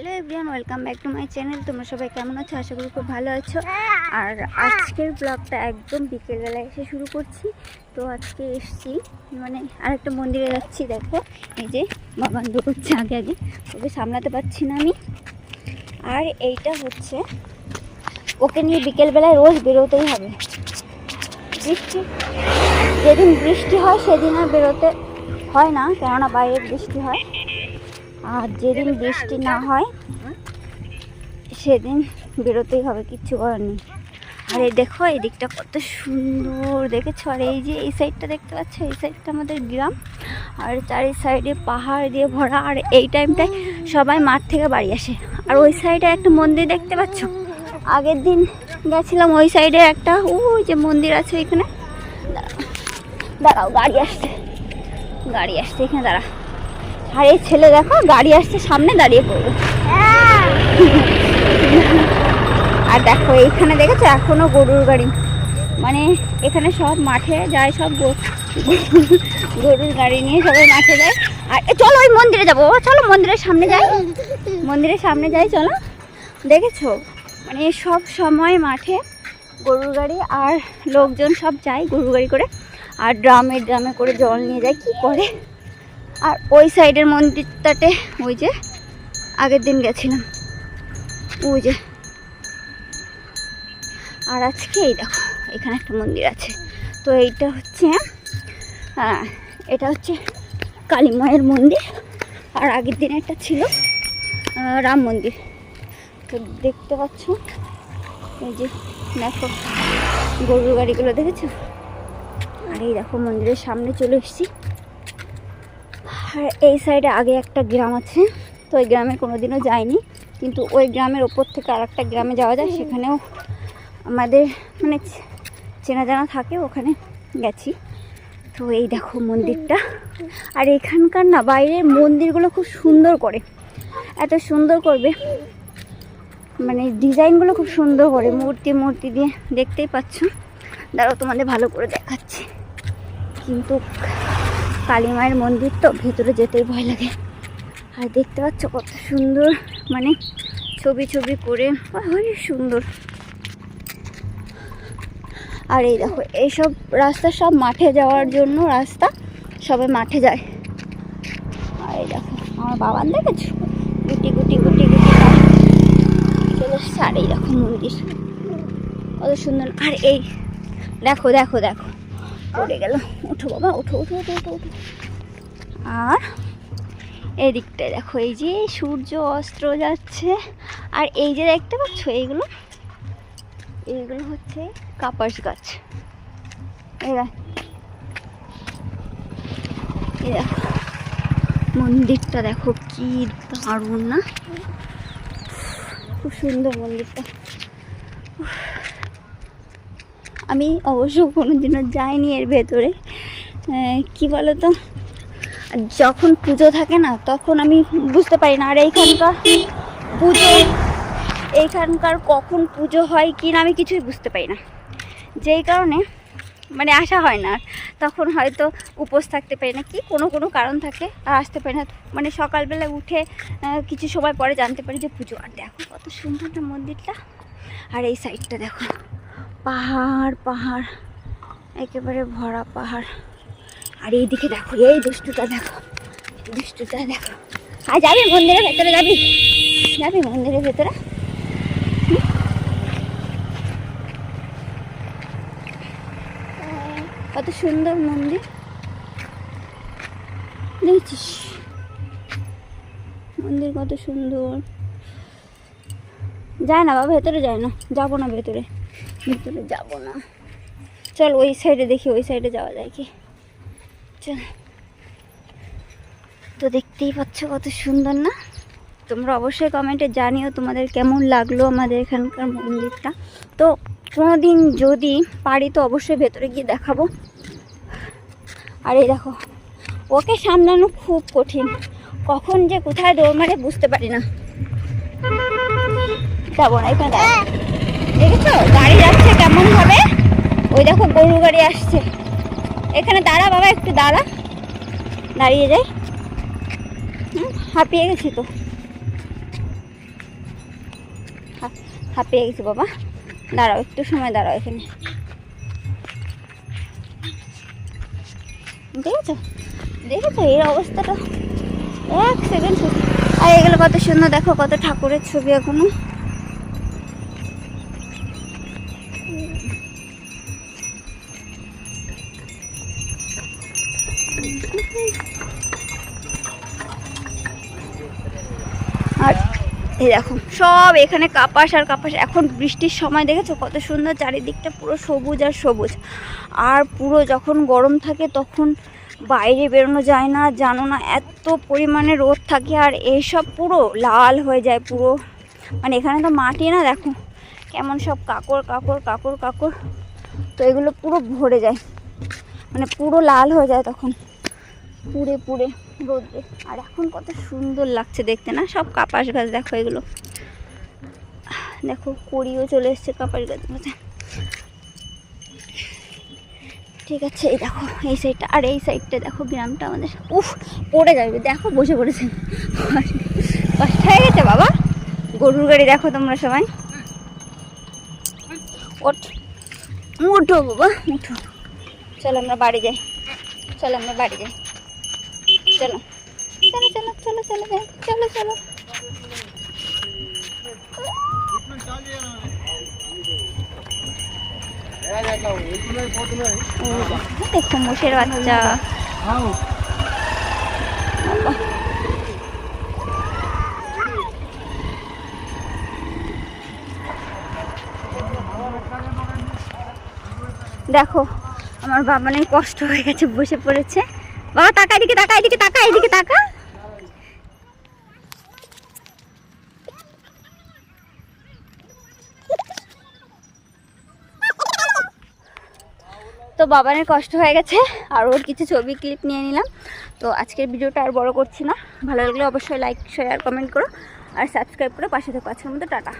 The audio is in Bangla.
Hello everyone, welcome back to my channel. তোমরা সবাই কেমন আছো? আশা করি খুব ভালো আছো। আর আজকের ব্লগটা একদম বিকেলবেলা এসে শুরু করছি। তো আজকে এসছি মানে আরেকটা মন্দিরে যাচ্ছি, দেখো। এই যে বাবা দৌড়চ্ছে আগে আগে, ওকে সামলাতে পারছি না আমি। আর এইটা হচ্ছে, ওকে নিয়ে বিকেলবেলায় রোজ বেরোতেই হবে। বৃষ্টি, যেদিন বৃষ্টি হয়, সেদিন আর বেরোতে হয় না, কেননা বাইরে বৃষ্টি হয়। আর যেদিন বৃষ্টি না হয়, সেদিন বেরোতেই হবে, কিচ্ছু করার নেই। আর এই দেখো, এই দিকটা কত সুন্দর, দেখেছ? আর এই যে এই সাইডটা দেখতে পাচ্ছ? এই সাইডটা আমাদের গ্রাম। আর চারি সাইডে পাহাড় দিয়ে ভরা, আর এই টাইমটায় সবাই মাঠ থেকে বাড়ি আসে। আর ওই সাইডে একটা মন্দির দেখতে পাচ্ছ? আগের দিন গেছিলাম, ওই সাইডে একটা, ওই যে মন্দির আছে ওইখানে দাঁড়াও, গাড়ি আসছে। গাড়ি আসছে, এখানে দাঁড়া। আর এই ছেলে দেখো, গাড়ি আসছে সামনে, দাঁড়িয়ে পড়বে। আর দেখো, এইখানে দেখেছ, এখনও গরুর গাড়ি। মানে এখানে সব মাঠে যায়, সব গরুর গাড়ি নিয়ে সবাই মাঠে যায়। আর চলো ওই মন্দিরে যাব চলো মন্দিরের সামনে যাই। মন্দিরের সামনে যাই, চলো। দেখেছ? মানে সব সময় মাঠে গরুর গাড়ি আর লোকজন সব যায় গরুর গাড়ি করে। আর ড্রামে ড্রামে করে জল নিয়ে যায়, কি করে? আর ওই সাইডের মন্দিরটাতে ওই যে আগের দিন গেছিলাম। ওই যে। আর আজকে এই দেখো, এখানে একটা মন্দির আছে। তো এইটা হচ্ছে হ্যাঁ এটা হচ্ছে কালী মায়ের মন্দির। আর আগের দিন একটা ছিল রাম মন্দির। তো দেখতে পাচ্ছ, এই যে দেখো, গরুর গাড়িগুলো দেখেছ? আর এই দেখো, মন্দিরের সামনে চলে এসেছি। আর এই সাইডে আগে একটা গ্রাম আছে, তো ওই গ্রামে কোনোদিনও যাইনি। কিন্তু ওই গ্রামের ওপর থেকে আর একটা গ্রামে যাওয়া যায়, সেখানেও আমাদের মানে চেনা জানা থাকে, ওখানে গেছি। তো এই দেখো মন্দিরটা। আর এখানকার না, বাইরের মন্দিরগুলো খুব সুন্দর করে। এত সুন্দর করবে। মানে ডিজাইনগুলো খুব সুন্দর করে, মূর্তি মূর্তি দিয়ে দেখতেই পাচ্ছ। দাঁড়াও তোমাদের ভালো করে দেখাচ্ছি। কিন্তু কালী মায়ের মন্দির তো ভেতরে যেতেই ভয় লাগে। আর দেখতে পাচ্ছ কত সুন্দর মানে ছবি ছবি করে অনেক সুন্দর। আর এই দেখো, এইসব রাস্তা সব মাঠে যাওয়ার জন্য রাস্তা, সবে মাঠে যায়। আর এই দেখো, আমার বাবান দেখেছ? গুটি গুটি গুটি গুটি চলে আর এই দেখো মন্দির। কত সুন্দর। আর এই, দেখো দেখো দেখো। পড়ে গেল। ওঠো বাবা, ওঠো ওঠো ওঠো ওঠো আর এই দিকটায় দেখো, এই যে সূর্য অস্ত্র যাচ্ছে। আর এই যে দেখতে পাচ্ছ, এইগুলো এইগুলো হচ্ছে কাপাস গাছ। এই দেখ মন্দিরটা দেখো কি দারুণ না? খুব সুন্দর মন্দিরটা। আমি অবশ্য কোনো কোনোদিনও যাইনি এর ভেতরে। কি বলো তো যখন পুজো থাকে না, তখন আমি বুঝতে পারি না, আর এইখানকার পুজো, এইখানকার কখন পুজো হয় কি না আমি কিছুই বুঝতে পারি না। যেই কারণে মানে আসা হয় না। তখন হয়তো উপোস থাকতে পারি না, কি কোনো কোনো কারণ থাকে, আর আসতে পারি না। মানে সকালবেলা উঠে কিছু সময় পরে জানতে পারি যে পুজো, আর দেখো কত সুন্দর না মন্দিরটা। আর এই সাইডটা দেখো। পাহাড় পাহাড়, একেবারে ভরা পাহাড়। আর এইদিকে দেখো, এই দুষ্টুটা দেখো দুষ্টুটা দেখো। আর যাবি মন্দিরের ভেতরে, যাবি? যাবি মন্দিরের ভেতরে? কত সুন্দর মন্দির। দেখছিস? মন্দির কত সুন্দর। যায় না বাবা, ভেতরে যায় না। যাব না ভেতরে। ভিতরে যাব না। চল ওই সাইডে দেখি, ওই সাইডে যাওয়া যায় কি? চল। তো দেখতেই পাচ্ছ কত সুন্দর না? তোমরা অবশ্যই কমেন্টে জানিও তোমাদের কেমন লাগল আমাদের এখানকার মন্দিরটা। তো কোনো দিন যদি পারি তো অবশ্যই ভেতরে গিয়ে দেখাবো। আর এই দেখো, ওকে সামলানো খুব কঠিন। কখন যে কোথায় দৌড় মারে বুঝতে পারি না। যাব না, এখানে। দেখেছ গাড়ি যাচ্ছে কেমন ভাবে? ওই দেখো গরু গাড়ি আসছে। এখানে দাঁড়া বাবা, একটু দাঁড়া। দাঁড়িয়ে যাই। হাঁপিয়ে গেছি তো। হাঁপিয়ে গেছি বাবা। দাঁড়াও, একটু সময় দাঁড়াও এখানে। দেখেছ? দেখেছ? এর অবস্থাটা? এক সেকেন্ড। আর এগুলো কত সুন্দর, দেখো, কত ঠাকুরের ছবি এখনও। আর এই দেখো, সব এখানে কাপাস আর কাপাস। এখন বৃষ্টির সময় দেখেছ? কত সুন্দর চারিদিকটা পুরো সবুজ আর সবুজ। আর পুরো যখন গরম থাকে তখন বাইরে বেরোনো যায় না, জানো না, এত পরিমাণে রোদ থাকে আর এইসব পুরো লাল হয়ে যায় পুরো। মানে এখানে তো মাটি না, দেখো, কেমন সব কাকড় কাকর কাকর কাকর তো এগুলো পুরো ভরে যায়। মানে পুরো লাল হয়ে যায় তখন। পুড়ে পুড়ে রোদ্রে। আর এখন কত সুন্দর লাগছে দেখতে না? সব কাপাস গাছ, দেখো এগুলো। দেখো, কড়িও চলে এসছে কাপাস গাছগুলোতে। ঠিক আছে, এই দেখো, এই সাইডটা। আর এই সাইডটা দেখো, গ্রামটা আমাদের। উফ, পড়ে যাবে। দেখো, বসে পড়েছে। কষ্ট হয়ে গেছে, বাবা? গরুর গাড়ি দেখো তোমরা সবাই। উঠো, বাবা, উঠো। চলো, আমরা বাড়ি যাই। চলো, আমরা বাড়ি যাই। চলো। চলো চলো চলো চলো যাই চলো চলো। দেখো, মোষের বাচ্চা। বাবা। দেখো, আমার বাবানের কষ্ট হয়ে গেছে, বসে পড়েছে। বাবা তাকা এদিকে তাকা এদিকে তাকা এদিকে, তাকা। তো বাবানের কষ্ট হয়ে গেছে, আর ওর কিছু ছবি ক্লিপ নিয়ে নিলাম। তো আজকের ভিডিওটা আর বড় করছি না। ভালো লাগলে অবশ্যই লাইক শেয়ার কমেন্ট করো। আর সাবস্ক্রাইব করে পাশে থাকো। আজকের মতো টাটা।